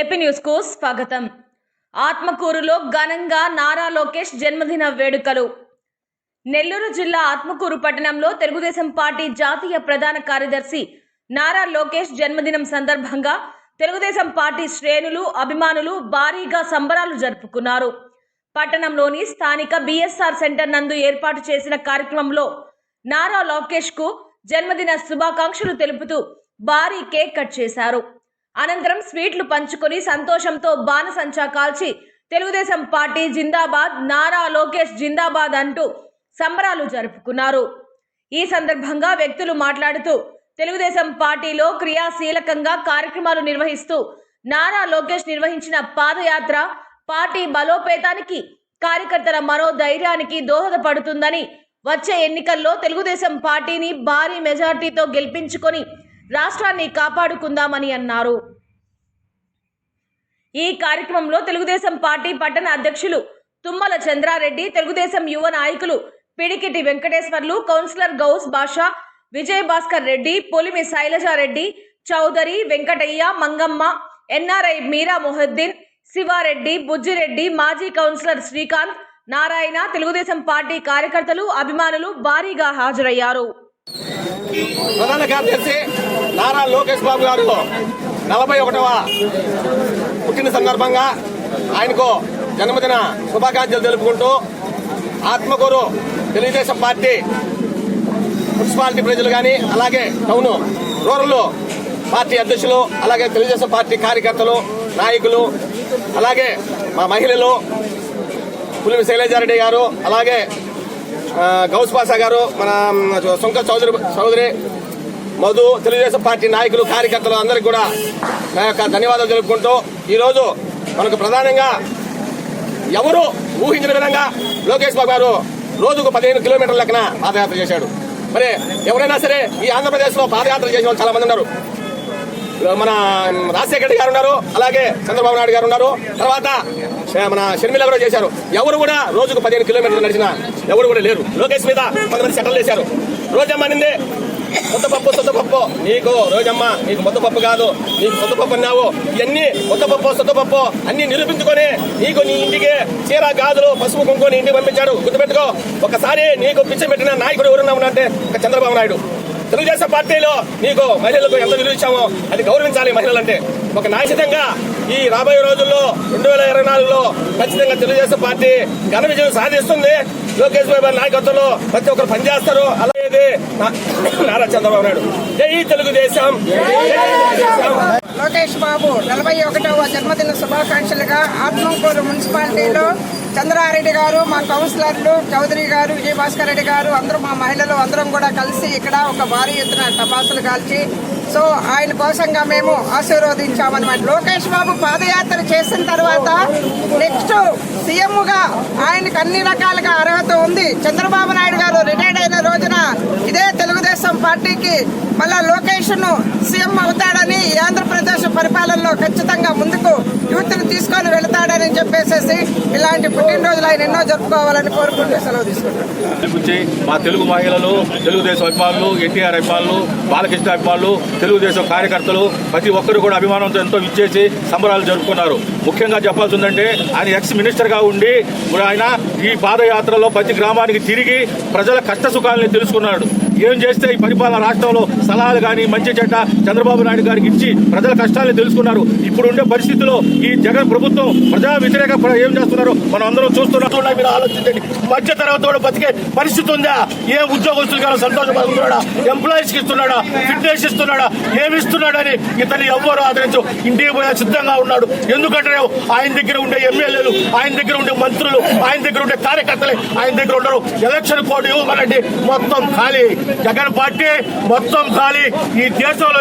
AP న్యూస్కు స్వాగతం. ఆత్మకూరులో ఘనంగా నారా లోకేష్ జన్మదిన వేడుకలు. నెల్లూరు జిల్లా ఆత్మకూరు పట్టణంలో తెలుగుదేశం పార్టీ జాతీయ ప్రధాన కార్యదర్శి నారా లోకేష్ జన్మదినం సందర్భంగా తెలుగుదేశం పార్టీ శ్రేణులు అభిమానులు భారీగా సంబరాలు జరుపుకున్నారు. పట్టణంలోని స్థానిక బిఎస్ఆర్ సెంటర్ నందు ఏర్పాటు చేసిన కార్యక్రమంలో నారా లోకేష్కు జన్మదిన శుభాకాంక్షలు తెలుపుతూ భారీ కేక్ కట్ చేశారు. అనంతరం స్వీట్లు పంచుకొని సంతోషంతో బాణసంచా కాల్చి తెలుగుదేశం పార్టీ జిందాబాద్ నారా లోకేష్ జిందాబాద్ అంటూ సంబరాలు జరుపుకున్నారు. ఈ సందర్భంగా వ్యక్తులు మాట్లాడుతూ తెలుగుదేశం పార్టీలో క్రియాశీలకంగా కార్యక్రమాలు నిర్వహిస్తూ నారా లోకేష్ నిర్వహించిన పాదయాత్ర పార్టీ బలోపేతానికి కార్యకర్తల మనోధైర్యానికి దోహదపడుతుందని వచ్చే ఎన్నికల్లో తెలుగుదేశం పార్టీని భారీ మెజార్టీతో గెలిపించుకొని రాష్ట్రాన్ని కాపాడుకుందామని అన్నారు. ఈ కార్యక్రమంలో తెలుగుదేశం పార్టీ పట్టణ అధ్యక్షులు తుమ్మల చంద్రారెడ్డి తెలుగుదేశం యువ నాయకులు పిడికిటి వెంకటేశ్వర్లు కౌన్సిలర్ గౌస్ బాషా విజయ్ భాస్కర్ రెడ్డి పొలిమి శైలజారెడ్డి చౌదరి వెంకటయ్య మంగమ్మ ఎన్ఆర్ఐ మీరా మొహద్దీన్ శివారెడ్డి బుజ్జిరెడ్డి మాజీ కౌన్సిలర్ శ్రీకాంత్ నారాయణ తెలుగుదేశం పార్టీ కార్యకర్తలు అభిమానులు భారీగా హాజరయ్యారు. ప్రధాన కార్యదర్శి నారా లోకేష్ బాబు గారు నలభై ఒకటవ పుట్టిన సందర్భంగా ఆయనకు జన్మదిన శుభాకాంక్షలు తెలుపుకుంటూ ఆత్మకూరు తెలుగుదేశం పార్టీ మున్సిపాలిటీ ప్రజలు కానీ అలాగే టౌన్ రూరల్ పార్టీ అధ్యక్షులు అలాగే తెలుగుదేశం పార్టీ కార్యకర్తలు నాయకులు అలాగే మా మహిళలు పులిమి శైలజారెడ్డి గారు అలాగే గౌస్ పాసా గారు మన సుంక చౌదరి చౌదరి మధు తెలుగుదేశం పార్టీ నాయకులు కార్యకర్తలు అందరికీ కూడా నా యొక్క ధన్యవాదాలు తెలుపుకుంటూ ఈరోజు మనకు ప్రధానంగా ఎవరు ఊహించిన విధంగా లోకేష్ బాబు గారు రోజుకు పదిహేను కిలోమీటర్ల లెక్కన పాదయాత్ర చేశాడు. మరి ఎవరైనా సరే ఈ ఆంధ్రప్రదేశ్లో పాదయాత్ర చేసిన వాళ్ళు చాలా మంది ఉన్నారు. మన రాజశేఖర గారు ఉన్నారు అలాగే చంద్రబాబు నాయుడు గారు ఉన్నారు. తర్వాత మన షర్మిల కూడా చేశారు. ఎవరు కూడా రోజుకు పదిహేను కిలోమీటర్లు నడిచిన ఎవరు కూడా లేరు. లోకేష్ మీద కొంతమంది సెటిల్ చేశారు రోజమ్మ ముద్దపప్పు సొద్దపప్పు నీకు రోజమ్మ నీకు ముద్దపప్పు కాదు. నీకు సొద్దపప్పు అన్నావు. ఇవన్నీ ముద్దపప్పు సొద్దపప్పు అన్ని నిరూపించుకొని నీకు నీ ఇంటికి చీర గాజులు పసుపు కుంకుని ఇంటికి పంపించాడు. గుర్తుపెట్టుకో. ఒకసారి నీకు పిచ్చ పెట్టిన నాయకుడు ఎవరున్నా అంటే ఒక చంద్రబాబు నాయుడు. తెలుగుదేశం పార్టీలో నీకు మహిళలకు ఎంత విలువ ఇచ్చామో అది గౌరవించాలి మహిళలంటే. ఒక నాశితంగా ఈ రాబోయే రోజుల్లో రెండు వేల ఇరవై నాలుగులో ఖచ్చితంగా తెలుగుదేశం పార్టీ ఘన విజయం సాధిస్తుంది. లోకేష్ బాబు నాయకత్వంలో ప్రతి ఒక్కరు పనిచేస్తారు. అలాగే నారా చంద్రబాబు నాయుడు. జై తెలుగుదేశం. లోకేష్ బాబు నలభై ఒకటవ జన్మదిన శుభాకాంక్షలుగా ఆత్మకూరు మున్సిపాలిటీలో చంద్రారెడ్డి గారు మా కౌన్సిలర్లు చౌదరి గారు విజయభాస్కర్ రెడ్డి గారు అందరూ మా మహిళలు అందరం కూడా కలిసి ఇక్కడ ఒక భారీ ఎత్తున టపాసులు కాల్చి సో ఆయన కోసంగా మేము ఆశీర్వదించామన్నమాట లోకేష్ బాబు పాదయాత్ర చేసిన తర్వాత నెక్స్ట్ సీఎంగా ఆయనకు అన్ని రకాలుగా అర్హత ఉంది. చంద్రబాబు నాయుడు గారు రిటైర్డ్ పార్టీకి మళ్ళా లోకేష్ను సీఎం అవుతాడని ఆంధ్రప్రదేశ్ పరిపాలనలో ఖచ్చితంగా ముందుకు యూత్ను తీసుకొని వెళతాడని చెప్పేసి ఇలాంటి పుట్టినరోజులు ఆయన ఎన్నో జరుపుకోవాలని కోరుకుంటూ సెలవు తీసుకుంటాను మా తెలుగు మహిళలు తెలుగుదేశం అభిమానులు ఎన్టీఆర్ అభిమానులు బాలకృష్ణ అభిమానులు తెలుగుదేశం కార్యకర్తలు ప్రతి ఒక్కరు కూడా అభిమానంతో ఎంతో ఇచ్చేసి సంబరాలు జరుపుకున్నారు. ముఖ్యంగా చెప్పాల్సి ఉందంటే ఆయన ఎక్స్ మినిస్టర్గా ఉండి ఆయన ఈ పాదయాత్రలో ప్రతి గ్రామానికి తిరిగి ప్రజల కష్ట సుఖాలని తెలుసుకున్నాడు. ఏం చేస్తే ఈ పరిపాలన రాష్ట్రంలో సలహాలు కానీ మంచి చెడ్డ చంద్రబాబు నాయుడు గారికి ఇచ్చి ప్రజల కష్టాలను తెలుసుకున్నారు. ఇప్పుడు ఉండే పరిస్థితుల్లో ఈ జగన్ ప్రభుత్వం ప్రజా వ్యతిరేక ఏం చేస్తున్నారు మనం అందరం చూస్తున్నట్టు మీరు ఆలోచించండి. మధ్య తరగతి కూడా బతికే పరిస్థితి ఉందా? ఏ ఉద్యోగస్తులు కానీ సంతోషపడుతున్నాడా? ఎంప్లాయీస్కి ఇస్తున్నాడా? ఫిట్నెస్ ఇస్తున్నాడా? ఏమి ఇస్తున్నాడని ఇతను ఎవ్వరు ఆదరించు ఇంటికి పోయే సిద్ధంగా ఉన్నాడు. ఎందుకంటే ఆయన దగ్గర ఉండే ఎమ్మెల్యేలు ఆయన దగ్గర ఉండే మంత్రులు ఆయన దగ్గర ఉండే కార్యకర్తలే ఆయన దగ్గర ఉండరు. ఎలక్షన్ కోడ్ ఇవ్వమనండి. మొత్తం ఖాళీ. జగన్ పార్టీ మొత్తం ఖాళీ. ఈ దేశంలో